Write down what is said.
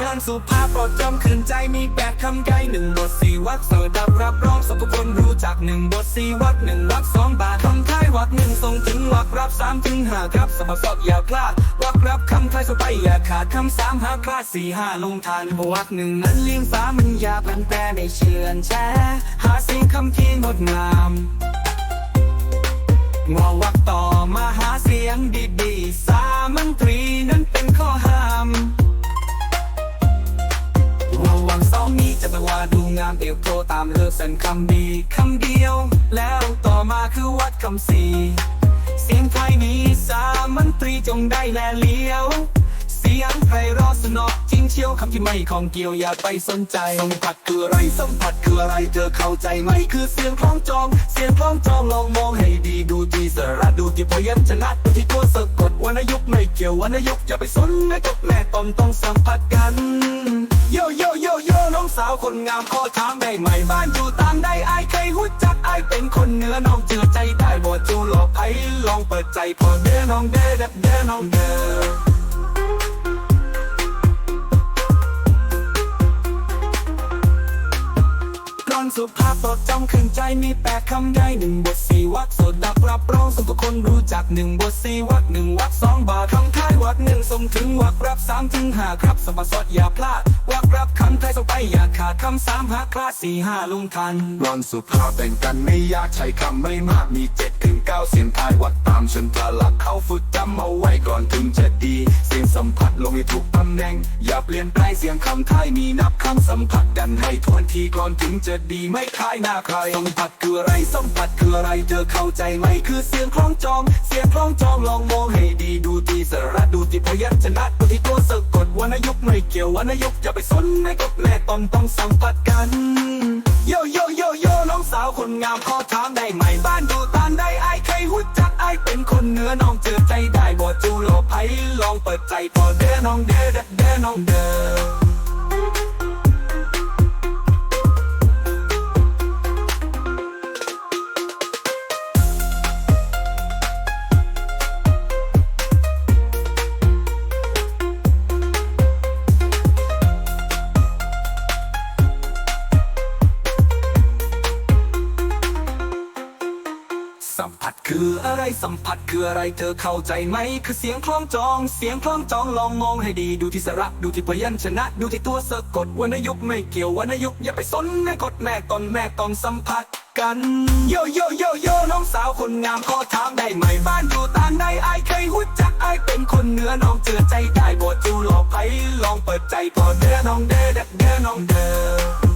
ดินสุภาพโปรดจำคืนใจมีแปดคำไกหนึ่งบทสี่วรรคโสดับรับรองสมทุกคนรู้จักหนึ่งบทสี่วรรคหนึ่งวรรคสองบาทคำท้ายวรรคหนึ่งส่งถึงวรรครับสามถึงห้าครับสมบัติสอบอย่าพลาดวรรครับคำท้ายสไปอย่าขาดคำสามหาพลาดสี่ห้าลงทานวรรคหนึ่งนั้นเลี้ยงฟ้ามันย่าพันแปรในเชื่อนแช่หาสิ่งคำที่งดงามงอวักต่อ จะแปว่าดูงามเตียวโตตามเลิกสันคำดีคำเดียว แล้วต่อมาคือวัดคำสี่เสียงไทยนี้สามัญตรีจงได้แลเลี้ยว เสียงไพเราะสนอจริงเชียวคำที่ไม่ของเกี่ยวอย่าไปสนใจสัมผัสคืออะไรสัมผัสคืออะไรเธอเข้าใจไหมคือเสียงคล้องจอง เสียงคล้องจองลองมองให้ดีดูที่สระดูที่พยัญชนะดูที่ตัวสะกดวรรณยุกไม่เกี่ยววรรณยุกอย่าไปสนแม่กับแม่ตอนต้องสัมผัสกันโยโยโยโย สาวคนงามขอถามได้ไหมบ้านอยู่ต่างใดไอเคยหูจักไอเป็นคนเหนือน้องเจอใจได้บ่จูหลอกไผลองเปิดใจพอเด้อน้องเด้อเด้อเด้อน้องเด้อกรอนสุภาพโปรดจำขึ้นใจมีแปดคำได้หนึ่งบทสี่วรรคโสดดับรับรองสุกคนรู้จักหนึ่งบทสี่วรรคหนึ่งวรรคสองบาทคำ วักหนึ่งส่งถึงวรรครับสามถึงห้าครับสมบัติสดอย่าพลาด วักรับคำไทยสไปอย่าขาดคำสามหาคลาสสี่ห้าลงทันรอนสุภาพแบ่งกันไม่ยากใช้คำไม่มากมีเจ็ดถึงเก้าเสียงทายวัดตามชนทะลักเข้าฝึกจำเอาไว้ก่อนถึงจะดี เสียงสัมผัสลงให้ถูกตำแหน่ง เปลี่ยนแปลงเสียงคำไทยมีนับคำสัมผัสดันให้ทวนทีก่อนถึงจะดีไม่คล้ายหน้าใครสัมผัสคืออะไรสัมผัสคืออะไรเธอเข้าใจไหมคือเสียงคล้องจอง เสียงคล้องจองลองมองให้ดีดูที่สระดูที่พยัญชนะดูที่ตัวสะกดวรรณยุกไม่เกี่ยววรรณยุกอย่าไปสนในกบแม่ตอนต้องสัมผัสกันโยโยโยโยน้องสาวคนงามขอถามได้ไหมบ้านอยู่ต่างใดไอายเคยหูจักไอเป็นคนเนื้อน้อง ลไผลองเปิดใจพอเด้น้องเด้เด้อเด้อน้องเด้ สัมผัสคืออะไรสัมผัสคืออะไรเธอเข้าใจไหม คือเสียงคล้องจอง เสียงคล้องจองลองมองให้ดีดูที่สระดูที่พยัญชนะ ดูที่ตัวสะกดวรรณยุกต์ไม่เกี่ยววรรณยุกต์อย่าไปสนแม่กดแม่ตนแม่ตองสัมผัสกันโยโยโยโยน้องสาวคนงามขอถามได้ไหมบ้านอยู่ต่างใดไอเคยหูจักไอเป็นคนเนื้อน้องเจอใจได้บ่จูหลอกไผลองเปิดใจพอเด้อน้องเด้อเด้อเด้อน้องเด้อ